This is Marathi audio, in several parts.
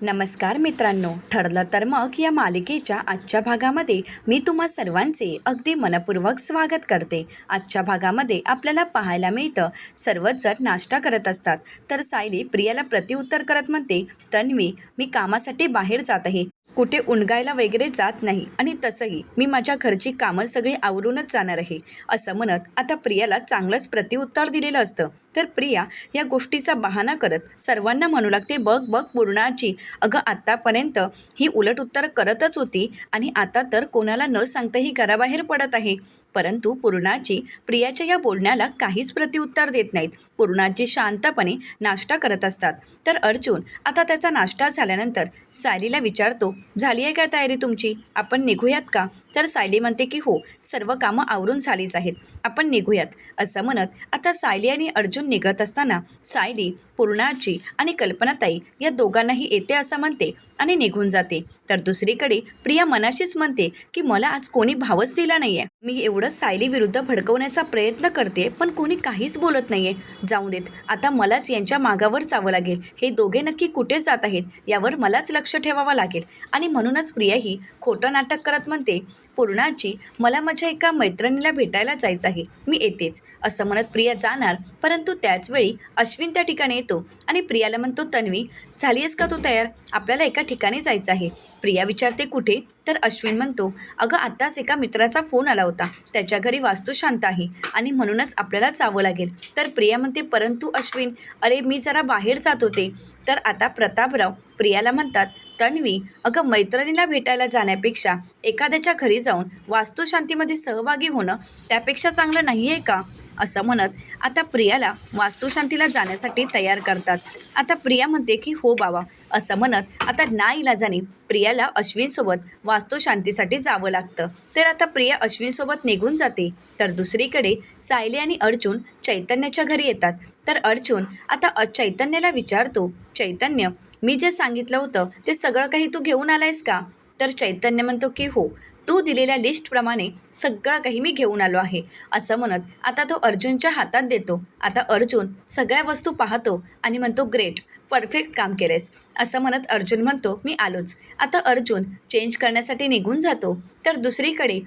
नमस्कार मित्रांनो ठरलं तर मग या मालिकेच्या आजच्या भागामध्ये मी तुम्हा सर्वांचे अगदी मनपूर्वक स्वागत करते. आजच्या भागामध्ये आपल्याला पाहायला मिळतं सर्वच जण नाश्ता करत असतात तर सायली प्रियाला प्रत्युत्तर करत म्हणते तन्वी मी कामासाठी बाहेर जात आहे. कुठे उणगायला वगैरे जात नाही आणि तसंही मी माझ्या घरची कामं सगळी आवरूनच जाणार आहे. असं म्हणत आता प्रियाला चांगलंच प्रतिउत्तर दिलेलं असतं. तर प्रिया या गोष्टीचा बहाणा करत सर्वांना म्हणू लागते बघ बघ पूर्णाची अगं आत्तापर्यंत ही उलट उत्तर करतच होती आणि आता तर कोणाला न सांगताही घराबाहेर पडत आहे. परंतु पूर्णाची प्रियाच्या या बोलण्याला काहीच प्रत्युत्तर देत नाहीत. पूर्णाची शांतपणे नाश्ता करत असतात. तर अर्जुन आता त्याचा नाश्ता झाल्यानंतर सायलीला विचारतो झाली आहे काय तयारी तुमची? आपण निघूयात का? तर सायली म्हणते की हो सर्व कामं आवरून झालीच आहेत. आपण निघूयात. असं म्हणत आता सायली आणि अर्जुन निघत असताना सायली पूर्णाची आणि कल्पनाताई या दोघांनाही येते असं म्हणते आणि निघून जाते. तर दुसरीकडे प्रिया मनाशीच म्हणते की मला आज कोणी भावच दिला नाहीये. मी एवढं सायली विरुद्ध भडकवण्याचा प्रयत्न करते पण कोणी काहीच बोलत नाहीये. जाऊ देत आता मलाच यांच्या मागावर जावं लागेल. हे दोघे नक्की कुठे जात आहेत यावर मलाच लक्ष ठेवावं लागेल. आणि म्हणूनच प्रिया ही खोटं नाटक करत म्हणते पूर्णाची मला माझ्या एका मैत्रिणीला भेटायला जायचं आहे. मी येतेच असं म्हणत प्रिया जाणार परंतु त्याचवेळी अश्विन त्या ठिकाणी येतो आणि प्रियाला म्हणतो तन्वी झाली आहेस का तू तयार? आपल्याला एका ठिकाणी जायचं आहे. प्रिया विचारते कुठे? तर अश्विन म्हणतो अगं आत्ताच एका मित्राचा फोन आला होता. त्याच्या घरी वास्तू शांत आहे आणि म्हणूनच आपल्याला जावं लागेल. तर प्रिया म्हणते परंतु अश्विन अरे मी जरा बाहेर जात होते. तर आता प्रतापराव प्रियाला म्हणतात तन्वी अगं मैत्रिणीला भेटायला जाण्यापेक्षा एखाद्याच्या घरी जाऊन वास्तुशांतीमध्ये सहभागी होणं त्यापेक्षा चांगलं नाही आहे का? असं म्हणत आता प्रियाला वास्तुशांतीला जाण्यासाठी तयार करतात. आता प्रिया म्हणते की हो बाबा असं म्हणत आता ना इलाजाने प्रियाला अश्विनसोबत वास्तुशांतीसाठी जावं लागतं. तर आता प्रिया अश्विनसोबत निघून जाते. तर दुसरीकडे सायली आणि अर्जुन चैतन्याच्या घरी येतात. तर अर्जुन आता अ- चैतन्याला विचारतो चैतन्य मी जे सांगितलं होतं ते सगळं काही तू घेऊन आलायस का? तर चैतन्य म्हणतो की हो. तू दिलेल्या लिस्टप्रमाणे सगळं काही मी घेऊन आलो आहे. असं म्हणत आता तो अर्जुनच्या हातात देतो. आता अर्जुन सगळ्या वस्तू पाहतो आणि म्हणतो ग्रेट परफेक्ट काम केलेस असं म्हणत अर्जुन म्हणतो मी आलोच. आता अर्जुन चेंज करण्यासाठी निघून जातो. तर दुसरीकडे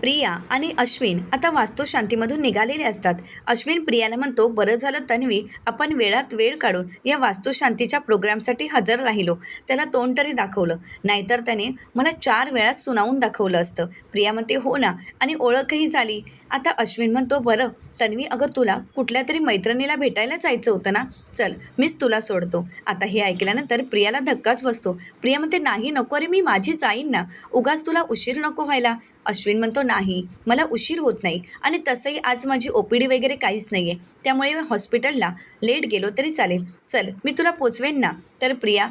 प्रिया आणि अश्विन आता वास्तुशांतीमधून निघालेले असतात. अश्विन प्रियाला म्हणतो बरं झालं तन्वी आपण वेळात वेळ काढून या वास्तुशांतीच्या प्रोग्रामसाठी हजर राहिलो. त्याला तोंड तरी दाखवलं. नाहीतर त्याने मला चार वेळा सुनावून दाखवलं असतं. प्रिया म्हणते हो ना आणि ओळखही झाली. आता अश्विन म्हणतो बरं तन्वी अगं तुला कुठल्या तरी मैत्रिणीला भेटायला जायचं होतं ना? चल मीच तुला सोडतो. आता हे ऐकल्यानंतर प्रियाला धक्काच बसतो. प्रिया म्हणते नाही नको अरे मी माझी जाईन ना. उगाच तुला उशीर नको व्हायला. अश्विन म्हणतो नाही मला उशीर होत नाही आणि तसंही आज माझी ओ पी डी वगैरे काहीच नाही आहे त्यामुळे मी हॉस्पिटलला लेट गेलो तरी चालेल. चल मी तुला पोचवेन ना. तर प्रिया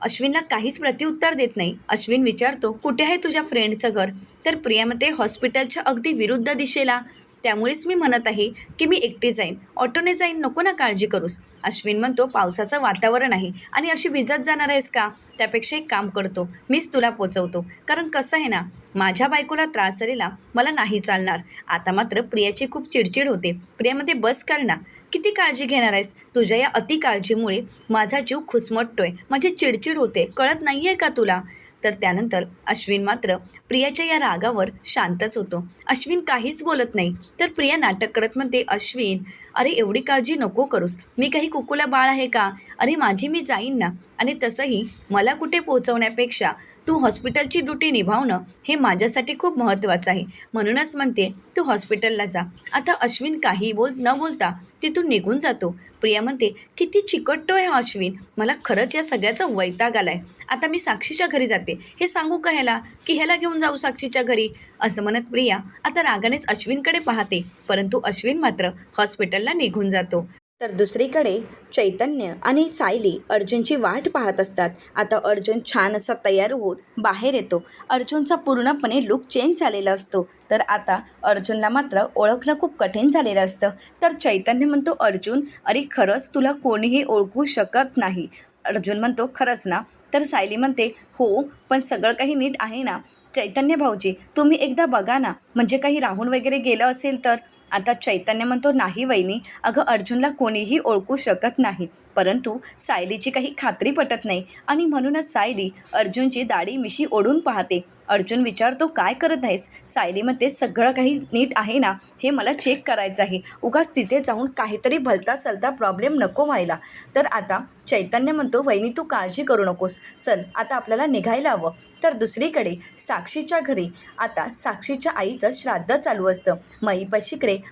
अश्विनला काहीच प्रतिउत्तर देत नाही. अश्विन विचारतो कुठे आहे तुझ्या फ्रेंडचं घर? तर प्रियामध्ये हॉस्पिटलच्या अगदी विरुद्ध दिशेला. त्यामुळेच मी म्हणत आहे की मी एकटी जाईन. ऑटोने जाईन नको ना काळजी करूस. अश्विन म्हणतो पावसाचं वातावरण आहे आणि अशी भिजत जाणार आहेस का? त्यापेक्षा एक काम करतो मीच तुला पोचवतो. कारण कसं आहे ना माझ्या बायकोला त्रास झालेला मला नाही चालणार. आता मात्र प्रियाची खूप चिडचिड होते. प्रियामध्ये बस कर ना. किती काळजी घेणार आहेस? तुझ्या या अति काळजीमुळे माझा जीव खुसमटतोय. माझी चिडचिड होते. कळत नाही आहे का तुला? तर त्यानंतर अश्विन मात्र प्रियाच्या या रागावर शांतच होतो. अश्विन काहीच बोलत नाही. तर प्रिया नाटक करत म्हणते अश्विन अरे एवढी काळजी नको करूस. मी काही कुकुला बाळ आहे का? अरे माझी मी जाईन ना. आणि तसंही मला कुठे पोहोचवण्यापेक्षा तू हॉस्पिटलची ड्युटी निभावणं हे माझ्यासाठी खूप महत्त्वाचं आहे. म्हणूनच म्हणते तू हॉस्पिटलला जा. आता अश्विन काही बोल न बोलता तिथून निघून जातो. प्रिया म्हणते किती चिकटतोय हा अश्विन. मला खरंच या सगळ्याचा वैताग आलाय. आता मी साक्षीच्या घरी जाते. हे सांगू का ह्याला? की ह्याला घेऊन जाऊ साक्षीच्या घरी? असं म्हणत प्रिया आता रागानेच अश्विनकडे पाहते. परंतु अश्विन मात्र हॉस्पिटलला निघून जातो. तर दुसरीकडे चैतन्य आणि सायली अर्जुनची वाट पाहत असतात. आता अर्जुन छान असा तयार होऊन बाहेर येतो. अर्जुनचा पूर्णपणे लुक चेंज झालेला असतो. तर आता अर्जुनला मात्र ओळखणं खूप कठीण झालेलं असतं. तर चैतन्य म्हणतो अर्जुन अरे खरंच तुला कोणीही ओळखू शकत नाही. अर्जुन म्हणतो खरंच ना? तर सायली म्हणते हो पण सगळं काही नीट आहे ना? चैतन्य भाऊजी तुम्ही एकदा बघा ना. म्हणजे काही राहून वगैरे गेलं असेल तर? आता चैतन्य म्हणतो नाही वहिनी अगं अर्जुनला कोणीही ओळखू शकत नाही. परंतु सायलीची काही खात्री पटत नाही आणि म्हणूनच सायली अर्जुनची दाढी मिशी ओढून पाहते. अर्जुन विचारतो काय करत आहेस? सायली म्हणते सगळं काही नीट आहे ना? हे मला चेक करायचं आहे. उगाच तिथे जाऊन काहीतरी भलता सलता प्रॉब्लेम नको व्हायला. तर आता चैतन्य म्हणतो वहिनी तू काळजी करू नकोस. चल आता आपल्याला निघायला हवं. तर दुसरीकडे साक्षीच्या घरी. आता साक्षीच्या आईचं श्राद्ध चालू असतं. महिपत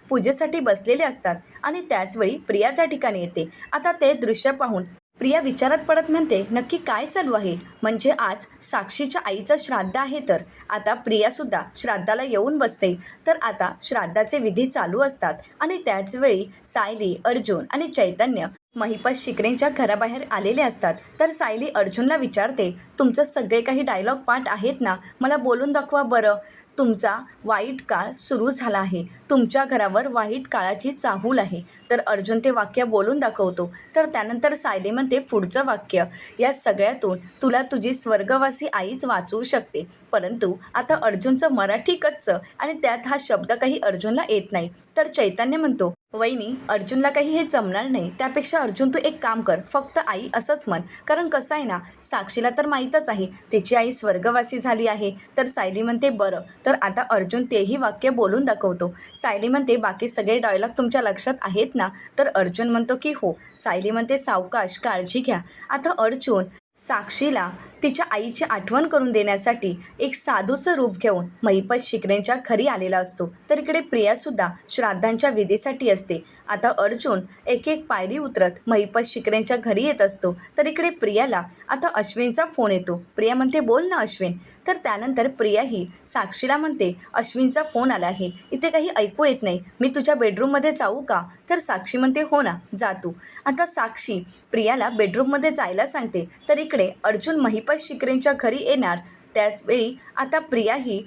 पूजेसाठी बसलेले असतात आणि त्याचवेळी प्रिया त्या ठिकाणी येते. आता ते दृश्य पाहून प्रिया विचारात पडत म्हणते नक्की काय चालू आहे? म्हणजे आज साक्षीच्या आईचं श्राद्ध आहे तर. आता प्रियासुद्धा श्राद्धाला येऊन बसते. तर आता श्राद्धाचे विधी चालू असतात आणि त्याचवेळी सायली अर्जुन आणि चैतन्य महिपत शिकरेंच्या घराबाहेर आलेले असतात. तर सायली अर्जुनला विचारते तुमचं सगळे काही डायलॉग पाठ आहेत ना? मला बोलून दाखवा बरं. तुमचा वाईट काळ सुरू झाला आहे. तुमच्या घरावर वाईट काळाची चाहूल आहे. तर अर्जुन ते वाक्य बोलून दाखवतो. तर त्यानंतर सायली म्हणते पुढचं वाक्य. या सगळ्यातून तुला तुझी स्वर्गवासी आईच वाचवू शकते. परंतु आता अर्जुनचं मराठी कच्चं आणि त्यात हा शब्द काही अर्जुनला येत नाही. तर चैतन्य म्हणतो वहिनी अर्जुनला काही हे जमणार नाही. त्यापेक्षा अर्जुन तू एक काम कर. फक्त आई असंच म्हण. कारण कसं आहे ना साक्षीला तर माहीतच आहे. तिची आई स्वर्गवासी झाली आहे. तर सायली म्हणते बरं. तर आता अर्जुन तेही वाक्य बोलून दाखवतो. सायली म्हणते बाकी सगळे डायलॉग तुमच्या लक्षात आहेत ना? तर अर्जुन म्हणतो की हो. सायली म्हणते सावकाश काळजी घ्या. आता अर्जुन साक्षीला तिच्या आईची आठवण करून देण्यासाठी एक साधूचं रूप घेऊन महिपत शिकरेंच्या घरी आलेला असतो. तर इकडे प्रियासुद्धा श्राद्धांच्या विधीसाठी असते. आता अर्जुन एक एक पायरी उतरत महिपत शिकरेंच्या घरी येत असतो. तर इकडे प्रियाला आता अश्विनचा फोन येतो. प्रिया म्हणते बोल ना अश्विन. तर त्यानंतर प्रिया ही साक्षीला म्हणते अश्विनचा फोन आला आहे. इथे काही ऐकू येत नाही. मी तुझ्या बेडरूममध्ये जाऊ का? तर साक्षी म्हणते हो ना जा तू. आता साक्षी प्रियाला बेडरूममध्ये जायला सांगते. तर इकडे अर्जुन महिपत शिकरेंच्या घरी येणार. त्याचवेळी आता प्रिया ही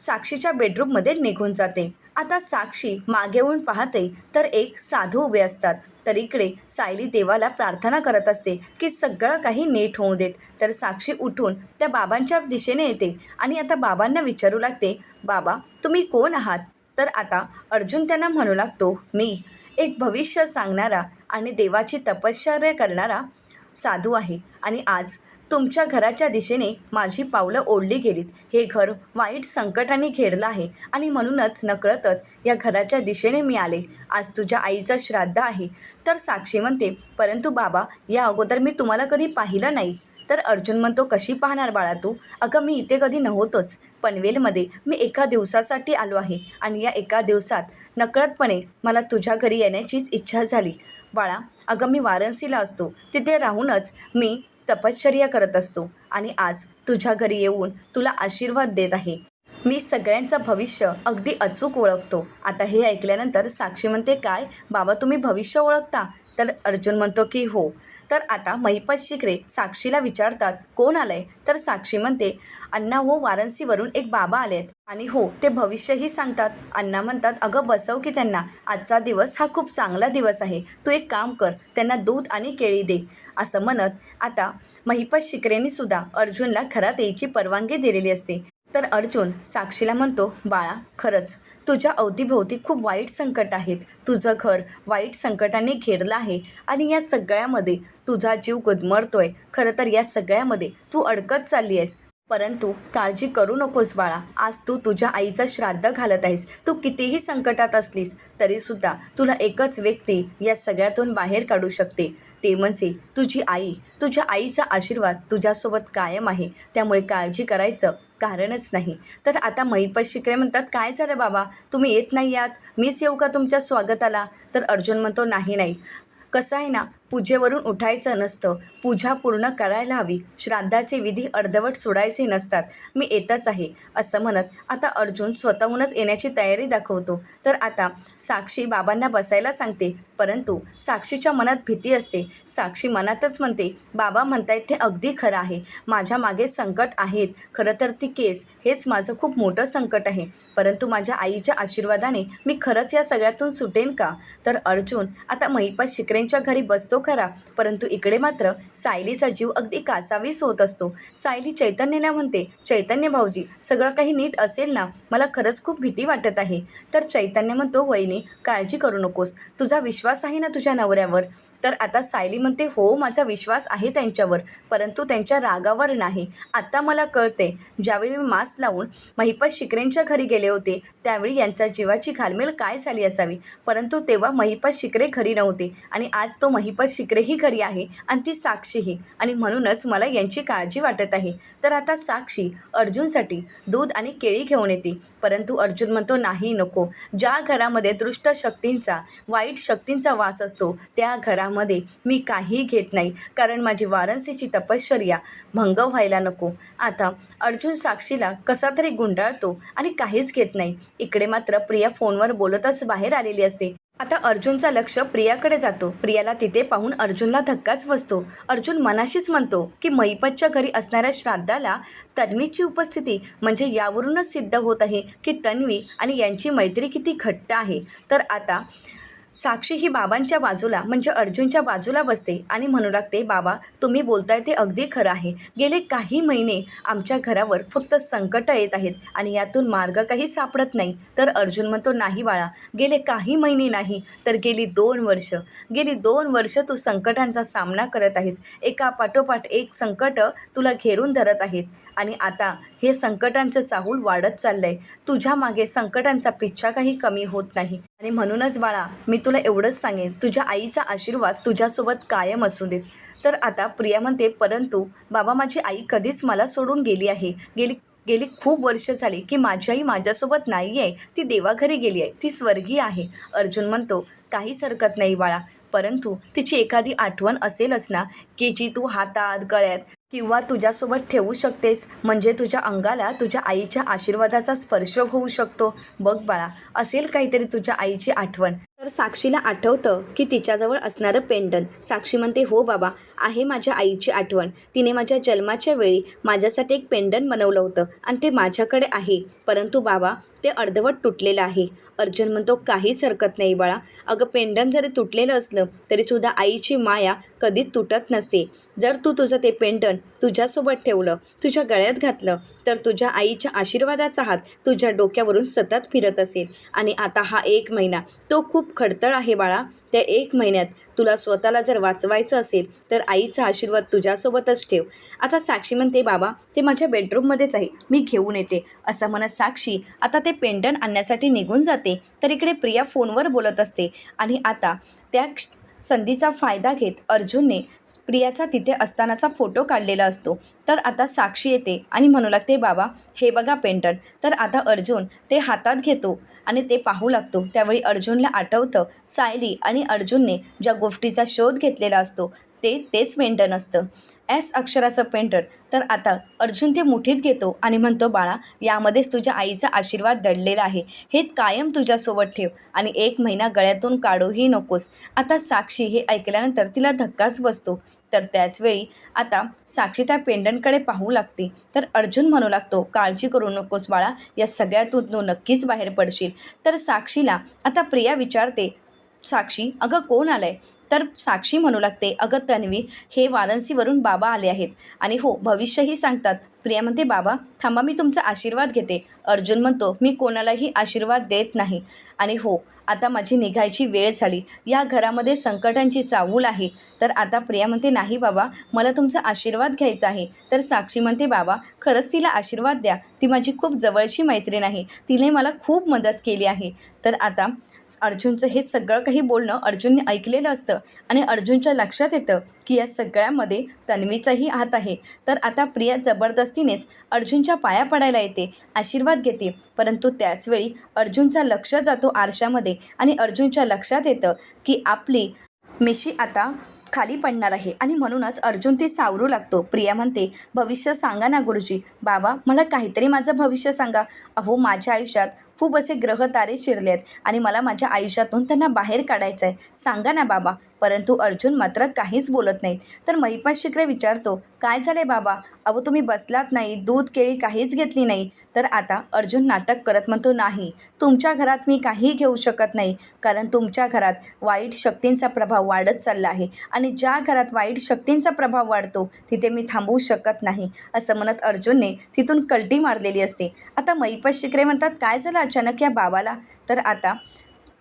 साक्षीच्या बेडरूममध्ये निघून जाते. आता साक्षी मागे पाहते तर एक साधू उभे असतात. तर इकडे सायली देवाला प्रार्थना करत असते की सगळं काही नीट होऊ देत. तर साक्षी उठून त्या बाबांच्या दिशेने येते आणि आता बाबांना विचारू लागते बाबा तुम्ही कोण आहात? तर आता अर्जुन त्यांना म्हणू लागतो मी एक भविष्य सांगणारा आणि देवाची तपश्चर्या करणारा साधू आहे आणि आज तुमच्या घराच्या दिशेने माझी पावलं ओढली गेलीत. हे घर वाईट संकटाने घेरलं आहे आणि म्हणूनच नकळतच या घराच्या दिशेने मी आले. आज तुझ्या आईचं श्राद्ध आहे. तर साक्षी म्हणते परंतु बाबा या अगोदर मी तुम्हाला कधी पाहिलं नाही. तर अर्जुन म्हणतो कशी पाहणार बाळा तू? अगं मी इथे कधी नव्हतोच. पनवेलमध्ये मी एका दिवसासाठी आलो आहे आणि या एका दिवसात नकळतपणे मला तुझ्या घरी येण्याचीच इच्छा झाली. बाळा अगं मी वाराणसीला असतो. तिथे राहूनच मी तपश्चर्या करत असतो आणि आज तुझ्या घरी येऊन तुला आशीर्वाद देत आहे. मी सगळ्यांचं भविष्य अगदी अचूक ओळखतो. आता हे ऐकल्यानंतर साक्षी म्हणते काय? बाबा तुम्ही भविष्य ओळखता? तर अर्जुन म्हणतो की हो. तर आता महिपत शिकरे साक्षीला विचारतात कोण आलंय? तर साक्षी म्हणते अण्णा हो वाराणसीवरून एक बाबा आलेत. आणि हो ते भविष्यही सांगतात. अण्णा म्हणतात अगं बसव की त्यांना. आजचा दिवस हा खूप चांगला दिवस आहे. तू एक काम कर त्यांना दूध आणि केळी दे. असं म्हणत आता महिपत शिकरेंनी सुद्धा अर्जुनला घरात यायची परवानगी दिलेली असते. तर अर्जुन साक्षीला म्हणतो बाळा खरंच तुझ्या अवतीभोवती खूप वाईट संकट आहेत. तुझं घर वाईट संकटाने घेरलं आहे आणि या सगळ्यामध्ये तुझा जीव गुदमरतोय. खरं तर या सगळ्यामध्ये तू अडकत चालली आहेस. परंतु काळजी करू नकोस बाळा. आज तू तुझ्या आईचं श्राद्ध घालत आहेस. तू कितीही संकटात असलीस तरीसुद्धा तुला एकच व्यक्ती या सगळ्यातून बाहेर काढू शकते. ते म्हणजे तुझी आई तुझ्या आईचा आशीर्वाद तुझ्यासोबत कायम आहे. त्यामुळे काळजी करायचं कारणच नाही. तर आता महिपत शिकरे म्हणतात काय झालं बाबा? तुम्ही येत नाही आहात? मीच येऊ का तुमच्या स्वागताला? तर अर्जुन म्हणतो नाही नाही. कसं आहे ना पूजेवरून उठायचं नसतं. पूजा पूर्ण करायला हवी. श्राद्धाचे विधी अर्धवट सोडायचे नसतात. मी येतच आहे असं म्हणत आता अर्जुन स्वतःहूनच येण्याची तयारी दाखवतो. तर आता साक्षी बाबांना बसायला सांगते. परंतु साक्षीच्या मनात भीती असते. साक्षी मनातच म्हणते बाबा म्हणतायत ते अगदी खरं आहे. माझ्या मागे संकट आहेत. खरं तर ती केस हेच माझं खूप मोठं संकट आहे. परंतु माझ्या आईच्या आशीर्वादाने मी खरंच या सगळ्यातून सुटेन का? तर अर्जुन आता महिपत शिकरेंच्या घरी बसतो. असतो खरा. परंतु इकडे मात्र सायलीचा जीव अगदी कासावीस होत असतो. सायली चैतन्यला म्हणते चैतन्य भाऊजी सगळं काही नीट असेल ना? मला खरंच खूप भीती वाटत आहे. तर चैतन्य म्हणतो वहिनी काळजी करू नकोस. तुझा विश्वास आहे ना तुझ्या नवऱ्यावर? तर आता सायली म्हणते हो माझा विश्वास आहे त्यांच्यावर परंतु त्यांच्या रागावर नाही. आत्ता मला कळते ज्यावेळी मी मास्क लावून महिपत शिकरेंच्या घरी गेले होते त्यावेळी यांचा जीवाची घालमेल काय झाली असावी? परंतु तेव्हा महिपत शिकरे घरी नव्हते आणि आज तो महिपत शिकरेही घरी आहे आणि ती साक्षीही. आणि म्हणूनच मला यांची काळजी वाटत आहे. तर आता साक्षी अर्जुनसाठी दूध आणि केळी घेऊन येते. परंतु अर्जुन म्हणतो नाही नको. ज्या घरामध्ये दृष्ट शक्तींचा वाईट शक्तींचा वास असतो त्या घरा काळामध्ये मी काही घेत नाही कारण माझी वाराणसीची तपश्चर्या भंग व्हायला नको. आता अर्जुन साक्षीला कसा तरी गुंडाळतो आणि काहीच घेत नाही. इकडे मात्र प्रिया फोनवर बोलतच बाहेर आलेली असते. आता अर्जुनचा लक्ष प्रियाकडे जातो. प्रियाला तिथे पाहून अर्जुनला धक्काच बसतो. अर्जुन मनाशीच म्हणतो की महिपतच्या घरी असणाऱ्या श्राद्धाला तन्वीची उपस्थिती म्हणजे यावरूनच सिद्ध होत आहे की तन्वी आणि यांची मैत्री किती घट्ट आहे. तर आता साक्षी ही बाबांच्या बाजूला म्हणजे अर्जुनच्या बाजूला बसते आणि म्हणू लागते बाबा तुम्ही बोलताय ते अगदी खरं आहे. गेले काही महिने आमच्या घरावर फक्त संकटं येत आहेत आणि यातून मार्ग काही सापडत नाही. तर अर्जुन म्हणतो नाही बाळा गेले काही महिने नाही तर गेली दोन वर्ष. गेली दोन वर्ष तू संकटांचा सामना करत आहेस. एका पाठोपाठ एक संकट तुला घेरून धरत आहेत. आणि आता हे संकटांचं चाहूल वाढत चाललंय. तुझ्या मागे संकटांचा पिच्छा काही कमी होत नाही. आणि म्हणूनच बाळा मी तुला एवढंच सांगेन तुझ्या आईचा आशीर्वाद तुझ्यासोबत कायम असू देत. तर आता प्रिया म्हणते परंतु बाबा माझी आई कधीच मला सोडून गेली आहे. गेली गेली खूप वर्ष झाली की माझी आई माझ्यासोबत नाही आहे ती देवाघरी गेली आहे. ती स्वर्गीय आहे. अर्जुन म्हणतो काहीच हरकत नाही बाळा. परंतु तिची एखादी आठवण असेलच ना की जी तू हातात गळ्यात किंवा तुझ्यासोबत ठेवू शकतेस. म्हणजे तुझ्या अंगाला तुझ्या आईच्या आशीर्वादाचा स्पर्श होऊ शकतो. बघ बाळा असेल काहीतरी तुझ्या आईची आठवण. तर साक्षीला आठवतं की तिच्याजवळ असणारं पेंडन साक्षी म्हणते हो बाबा आहे माझ्या आईची आठवण. तिने माझ्या जन्माच्या वेळी माझ्यासाठी एक पेंडन बनवलं होतं आणि ते माझ्याकडे आहे. परंतु बाबा ते अर्धवट तुटलेलं आहे. अर्जुन म्हणतो काहीच हरकत नाही बाळा. अगं पेंडन जरी तुटलेलं असलं तरीसुद्धा आईची माया कधीच तुटत नसते. जर तू तुझं ते पेंडन तुझ्यासोबत ठेवलं तुझ्या गळ्यात घातलं तर तुझ्या आईच्या आशीर्वादाचा हात तुझ्या डोक्यावरून सतत फिरत असेल. आणि आता हा एक महिना तो खूप खडतळ आहे बाळा. त्या एक महिन्यात तुला स्वतःला जर वाचवायचं असेल तर आईचा आशीर्वाद तुझ्यासोबतच ठेव. आता साक्षी म्हणते बाबा ते माझ्या बेडरूममध्येच आहे. मी घेऊन येते. असं म्हणत साक्षी आता ते पेंडन आणण्यासाठी निघून जाते. तर इकडे प्रिया फोनवर बोलत असते. आणि आता त्या संधीचा फायदा घेत अर्जुनने प्रियाचा तिथे असतानाचा फोटो काढलेला असतो. तर आता साक्षी येते आणि म्हणू लागते बाबा हे बघा पेंटन. तर आता अर्जुन ते हातात घेतो आणि ते पाहू लागतो. त्यावेळी अर्जुनला आठवतं सायली आणि अर्जुनने ज्या गोष्टीचा शोध घेतलेला असतो ते तेच पेंटन असतं. एस अक्षराचं पेंटर. तर आता अर्जुन ते मुठीत घेतो आणि म्हणतो बाळा यामध्येच तुझ्या आईचा आशीर्वाद दडलेला आहे. हे कायम तुझ्यासोबत ठेव आणि एक महिना गळ्यातून काढूही नकोस. आता साक्षी हे ऐकल्यानंतर तिला धक्काच बसतो. तर त्याचवेळी आता साक्षी त्या पेंडंटकडे पाहू लागते. तर अर्जुन म्हणू लागतो काळजी करू नकोस बाळा. या सगळ्यातून तू नक्कीच बाहेर पडशील. तर साक्षीला आता प्रिया विचारते साक्षी अगं कोण आलंय? तर साक्षी म्हणू लागते अगं तन्वी हे वाराणसीवरून बाबा आले आहेत. आणि हो भविष्यही सांगतात प्रिया म्हणते बाबा थांबा मी तुमचा आशीर्वाद घेते. अर्जुन म्हणतो मी कोणालाही आशीर्वाद देत नाही. आणि हो आता माझी निघायची वेळ झाली. या घरामध्ये संकटांची चावूल आहे. तर आता प्रिया म्हणते नाही बाबा मला तुमचा आशीर्वाद घ्यायचा आहे. तर साक्षी म्हणते बाबा खरंच तिला आशीर्वाद द्या. ती माझी खूप जवळची मैत्रीण आहे. तिने मला खूप मदत केली आहे. तर आता अर्जुनचं हे सगळं काही बोलणं अर्जुनने ऐकलेलं असतं आणि अर्जुनच्या लक्षात येतं की या सगळ्यामध्ये तन्वीचाही हात आहे. तर आता प्रिया जबरदस्तीनेच अर्जुनच्या पाया पडायला येते आशीर्वाद घेते. परंतु त्याचवेळी अर्जुनचा लक्ष जातो आरशामध्ये आणि अर्जुनच्या लक्षात येतं की आपली मिशी आता खाली पडणार आहे आणि म्हणूनच अर्जुन ते सावरू लागतो. प्रिया म्हणते भविष्य सांगा ना गुरुजी. बाबा मला काहीतरी माझं भविष्य सांगा. अहो माझ्या आयुष्यात खूप असे ग्रह तारे शिरले आहेत. आणि मला माझ्या आयुष्यातून त्यांना बाहेर काढायचं आहे सांगा ना बाबा. परंतु अर्जुन मात्र काहीच बोलत नाहीत. तर महिपात शिकरे विचारतो काय झाले बाबा? अहो तुम्ही बसलात नाही. दूध केळी काहीच घेतली नाही. तर आता अर्जुन नाटक करत म्हणतो नाही तुमच्या घरात मी काहीही घेऊ शकत नाही कारण तुमच्या घरात वाईट शक्तींचा प्रभाव वाढत चालला आहे आणि ज्या घरात वाईट शक्तींचा प्रभाव वाढतो तिथे मी थांबवू शकत नाही असं म्हणत अर्जुनने तिथून कलटी मारलेली असते. आता मैपत शिकरे म्हणतात काय झालं अचानक या बाबाला? तर आता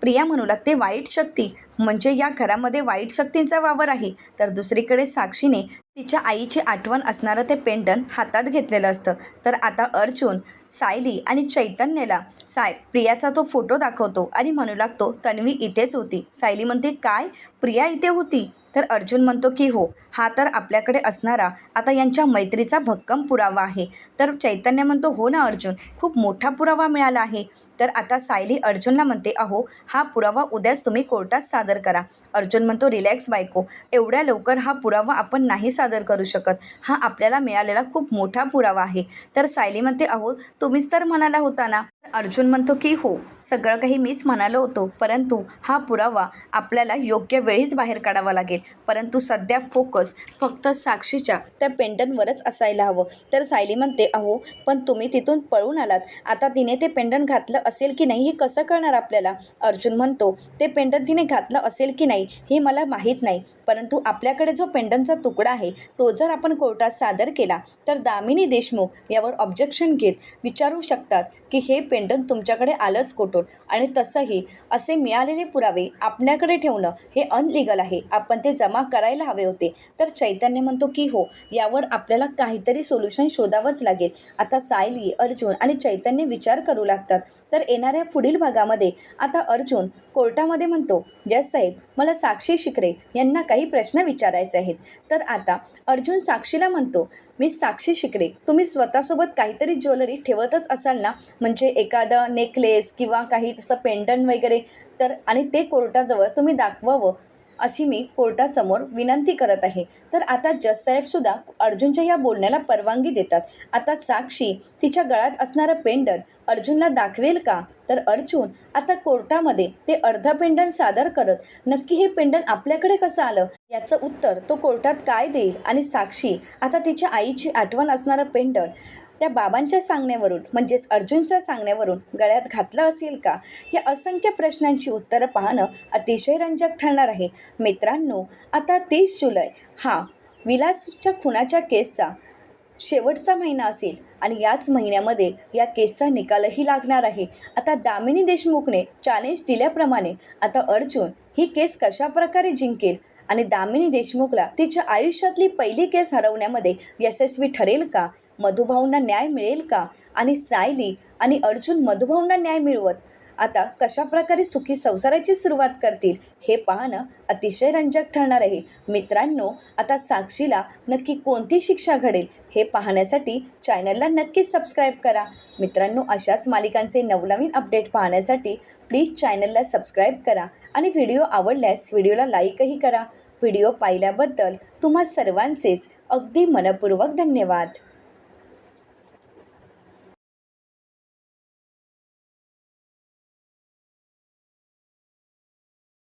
प्रिया म्हणू लागते वाईट शक्ती म्हणजे या घरामध्ये वाईट शक्तींचा वावर आहे. तर दुसरीकडे साक्षीने तिच्या आईची आठवण असणारं ते पेंडन हातात घेतलेलं असतं. तर आता अर्जुन सायली आणि चैतन्यला साय प्रियाचा तो फोटो दाखवतो आणि म्हणू लागतो तन्वी इथेच होती. सायली म्हणते काय? प्रिया इथे होती? तर अर्जुन म्हणतो की हो हा तर आपल्याकडे असणारा आता यांच्या मैत्रीचा भक्कम पुरावा आहे. तर चैतन्य म्हणतो हो ना अर्जुन खूप मोठा पुरावा मिळाला आहे. तर आता सायली अर्जुनला म्हणते अहो हा पुरावा उद्याच तुम्ही कोर्टात सादर करा. अर्जुन म्हणतो रिलॅक्स बायको एवढ्या लवकर हा पुरावा आपण नाही सादर करू शकत. हा आपल्याला मिळालेला खूप मोठा पुरावा आहे. तर सायली म्हणते अहो तुम्हीच तर म्हणाला होता ना? अर्जुन म्हणतो की हो सगळं काही मीच म्हणालो होतो परंतु हा पुरावा आपल्याला योग्य वेळीच बाहेर काढावा लागेल. परंतु सध्या फोकस फक्त साक्षीच्या त्या पेंडनवरच असायला हवं. तर सायली म्हणते अहो पण तुम्ही तिथून पळून आलात. आता तिने ते पेंडन घातलं असेल की नाही हे कसं कळणार आपल्याला? अर्जुन म्हणतो ते पेंडन तिने घातलं असेल की नाही हे मला माहीत नाही. परंतु आपल्याकडे जो पेंडनचा तुकडा आहे तो जर आपण कोर्टात सादर केला तर दामिनी देशमुख यावर ऑब्जेक्शन घेत विचारू शकतात की हे पेंडन तुमच्याकडे आलंच कोटून आणि तसंही असे मिळालेले पुरावे आपल्याकडे ठेवणं हे अनलिगल आहे. आपण ते जमा करायला हवे होते. तर चैतन्य म्हणतो की हो यावर आपल्याला काहीतरी सोल्युशन शोधावंच लागेल. आता सायली अर्जुन आणि चैतन्य विचार करू लागतात. तर तर येणाऱ्या पुढील भागामध्ये आता अर्जुन कोर्टामध्ये म्हणतो जज साहेब मला साक्षी शिकरे यांना काही प्रश्न विचारायचे आहेत. तर आता अर्जुन साक्षीला म्हणतो मी साक्षी शिकरे तुम्ही स्वतःसोबत काहीतरी ज्वेलरी ठेवतच असाल ना? म्हणजे एखादं नेकलेस किंवा काही तसं पेंडंट वगैरे? तर आणि ते कोर्टाजवळ तुम्ही दाखवावं. अशी मी कोर्टासमोर विनंती करत आहे. तर आता जज साहेबसुद्धा अर्जुनच्या या बोलण्याला परवानगी देतात. आता साक्षी तिच्या गळ्यात असणारं पेंडन अर्जुनला दाखवेल का? तर अर्जुन आता कोर्टामध्ये ते अर्ध पेंडन सादर करत नक्की हे पेंडन आपल्याकडे कसं आलं? याचं उत्तर तो कोर्टात काय देईल? आणि साक्षी आता तिच्या आईची आठवण असणारं पेंडन त्या बाबांच्या सांगण्यावरून म्हणजेच अर्जुनच्या सांगण्यावरून गळ्यात घातलं असेल का? या असंख्य प्रश्नांची उत्तरं पाहणं अतिशय रंजक ठरणार आहे. मित्रांनो आता तीस जुलै. हा विलासच्या खुनाच्या केसचा शेवटचा महिना असेल आणि याच महिन्यामध्ये या केसचा निकालही लागणार आहे. आता दामिनी देशमुखने चॅलेंज दिल्याप्रमाणे आता अर्जुन ही केस कशा प्रकारे जिंकेल आणि दामिनी देशमुखला तिच्या आयुष्यातली पहिली केस हरवण्यामध्ये यशस्वी ठरेल का? मधुभाऊंना न्याय मिळेल का? आणि सायली आणि अर्जुन मधुभाऊंना न्याय मिळवत. आता कशा प्रकारे सुखी संसाराची सुरुवात करतील हे पाहणं अतिशय रंजक ठरणार आहे. मित्रांनो आता साक्षीला नक्की कोणती शिक्षा घडेल हे पाहण्यासाठी चॅनलला नक्कीच सबस्क्राईब करा. मित्रांनो अशाच मालिकांचे नवनवीन अपडेट पाहण्यासाठी प्लीज चॅनलला सबस्क्राईब करा आणि व्हिडिओ आवडल्यास व्हिडिओला लाईकही करा. व्हिडिओ पाहिल्याबद्दल तुम्हा सर्वांचेच अगदी मनपूर्वक धन्यवाद.